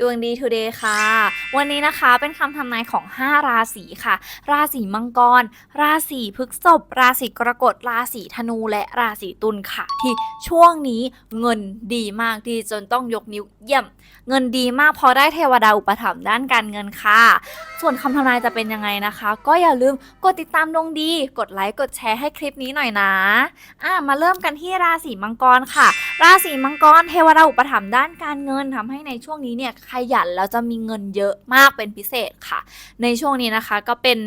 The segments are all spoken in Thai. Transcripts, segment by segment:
ดวงดี today ค่ะ วันนี้นะคะเป็นคำทำนายของ 5 ราศีค่ะ ราศีมังกร ราศีพฤษภราศีกรกฎราศีธนูและราศีตุลค่ะ ที่ช่วงนี้เงินดีมากดีจนต้องยกนิ้วเยี่ยม เงินดีมากพอได้เทวดาอุปถัมภ์ด้านการเงินค่ะ ส่วนคำทำนายจะเป็นยังไงนะคะ ก็อย่าลืมกดติดตามดวงดี กดไลค์กดแชร์ให้คลิปนี้หน่อยนะอะมาเริ่มกันที่ราศีมังกรค่ะ ราศีมังกร เทวดาอุปถัมภ์ด้านการเงินทำให้ในช่วงนี้เนี่ยขยันแล้วจะมีเงินเยอะมากเป็นพิเศษค่ะ ในช่วงนี้นะคะก็เป็น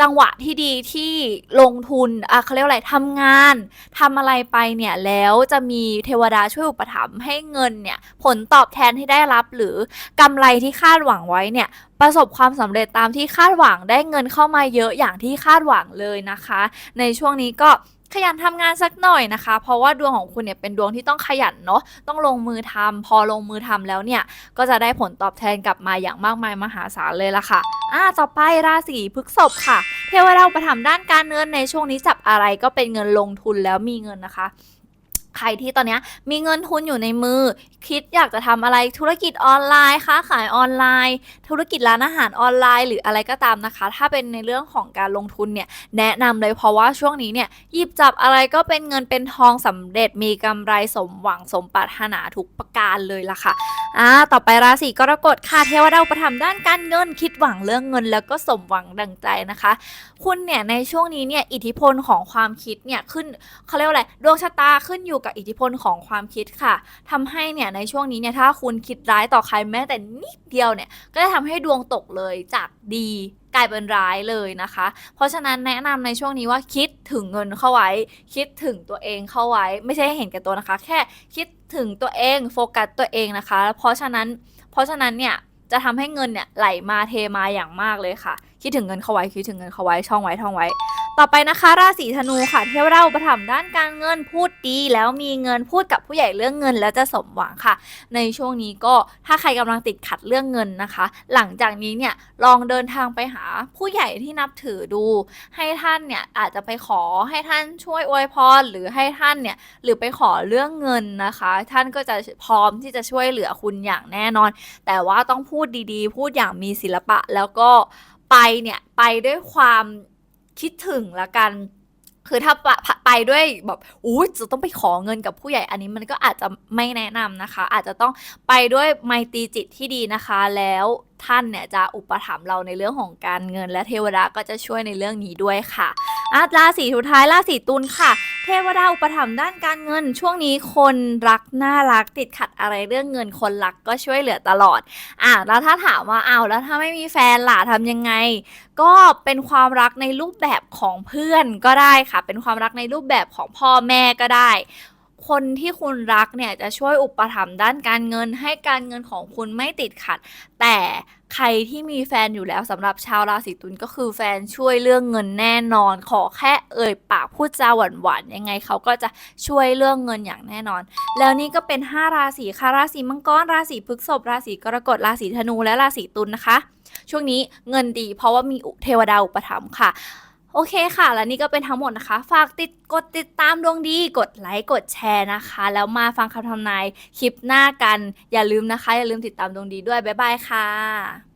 จังหวะที่ดีที่ลงทุนอะเขาเรียกอะไรทำงานทำอะไรไปเนี่ยแล้วจะมีเทวดาช่วยอุปถัมภ์ให้เงินเนี่ยผลตอบแทนที่ได้รับหรือกำไรที่คาดหวังไว้เนี่ยประสบความสำเร็จตามที่คาดหวังได้เงินเข้ามาเยอะอย่างที่คาดหวังเลยนะคะ ในช่วงนี้ก็ ขยันทำงานสักหน่อยนะคะ เพราะว่าดวงของคุณเนี่ยเป็นดวงที่ต้องขยันเนาะต้องลงมือทำพอลงมือทำแล้วเนี่ย ก็จะได้ผลตอบแทนกลับมาอย่างมากมายมหาศาลเลยล่ะค่ะอ่าต่อไปราศีพฤษภค่ะ เทวดาประถัมด้านการเงินในช่วงนี้จับอะไรก็เป็นเงินลงทุนแล้วมีเงินนะคะ ใครที่ตอนนี้มีเงินทุนอยู่ในมือ คิดอยากจะทำอะไรธุรกิจออนไลน์ค้าขายออนไลน์ ธุรกิจร้านอาหารออนไลน์ หรืออะไรก็ตามนะคะ ถ้าเป็นในเรื่องของการลงทุนเนี่ยแนะนำเลยเพราะว่าช่วงนี้เนี่ยหยิบจับอะไรก็เป็นเงินเป็นทองสำเร็จมีกำไรสมหวังสมปรารถนาทุกประการเลยล่ะค่ะอ่าต่อไปราศีกรกฎค่ะเทวดาอุปถัมด้านการเงินคิดหวังเรื่องเงิน แล้วก็สมหวังดังใจนะคะ คุณเนี่ยในช่วงนี้เนี่ยอิทธิพลของความคิดเนี่ยขึ้นเขาเรียกว่าอะไรดวงชะตาขึ้นอยู่กับอิทธิพลของความคิดค่ะทำให้เนี่ยในช่วงนี้เนี่ยถ้าคุณคิดร้ายต่อใครแม้แต่นิดเดียวเนี่ยก็จะทำให้ดวงตกเลยจากดีกลายเป็นร้ายเลยนะคะ เพราะฉะนั้นแนะนำในช่วงนี้ว่าคิดถึงเงินเข้าไว้ คิดถึงตัวเองเข้าไว้ ไม่ใช่ให้เห็นแก่ตัวนะคะ แค่คิดถึงตัวเองโฟกัสตัวเองนะคะ เพราะฉะนั้น เพราะฉะนั้นเนี่ยจะทำให้เงินเนี่ยไหลมาเทมาอย่างมากเลยค่ะ คิดถึงเงินเข้าไว้คิดถึงเงินเข้าไว้ช่องไว้ท่องไว้ ต่อไปนะคะราศีธนูค่ะเทวดาอุปถัมภ์ด้านการเงินพูดดีแล้วมีเงินพูดกับผู้ใหญ่เรื่องเงินแล้วจะสมหวังค่ะ ในช่วงนี้ก็ถ้าใครกำลังติดขัดเรื่องเงินนะคะ หลังจากนี้เนี่ยลองเดินทางไปหาผู้ใหญ่ที่นับถือดู ให้ท่านเนี่ยอาจจะไปขอให้ท่านช่วยอวยพรหรือให้ท่านเนี่ยหรือไปขอเรื่องเงินนะคะ ท่านก็จะพร้อมที่จะช่วยเหลือคุณอย่างแน่นอน แต่ว่าต้องพูดดีๆ พูดอย่างมีศิลปะแล้วก็ไปเนี่ยไปด้วยความ คิดถึงละกัน คือถ้าไปด้วยแบบอู้จะต้องไปขอเงินกับผู้ใหญ่อันนี้มันก็อาจจะไม่แนะนำนะคะ อาจจะต้องไปด้วยไมตรีจิตที่ดีนะคะ แล้วท่านเนี่ยจะอุปถัมภ์เราในเรื่องของการเงิน และเทวดาก็จะช่วยในเรื่องนี้ด้วยค่ะ อาราศีสุดท้ายราศีตุลค่ะ เทวดาอุปถัมภ์ด้านการเงิน ช่วงนี้คนรักน่ารักติดขัดอะไรเรื่องเงินคนรักก็ช่วยเหลือตลอดอะแล้วถ้าถามว่าอ้าวแล้วถ้าไม่มีแฟนล่ะทำยังไง ก็เป็นความรักในรูปแบบของเพื่อนก็ได้ค่ะ เป็นความรักในรูปแบบของพ่อแม่ก็ได้ คนที่คุณรักเนี่ยจะช่วยอุปถัมภ์ด้านการเงินให้การเงินของคุณไม่ติดขัด แต่ใครที่มีแฟนอยู่แล้วสำหรับชาวราศีตุลก็คือแฟนช่วยเรื่องเงินแน่นอน ขอแค่เอ่ยปากพูดจาหวานๆยังไงเขาก็จะช่วยเรื่องเงินอย่างแน่นอน แล้วนี่ก็เป็น 5 ราศีค่ะราศีมังกรราศีพฤษภราศีกรกฎราศีธนูและราศีตุลนะคะ ช่วงนี้เงินดีเพราะว่ามีเทวดาอุปถัมภ์ค่ะ โอเคค่ะ และนี่ก็เป็นทั้งหมดนะคะ ฝากติดกดติดตามดวงดี กดไลค์กดแชร์นะคะ แล้วมาฟังคำทำนายคลิปหน้ากัน อย่าลืมนะคะ อย่าลืมติดตามดวงดีด้วย บ๊ายบายค่ะ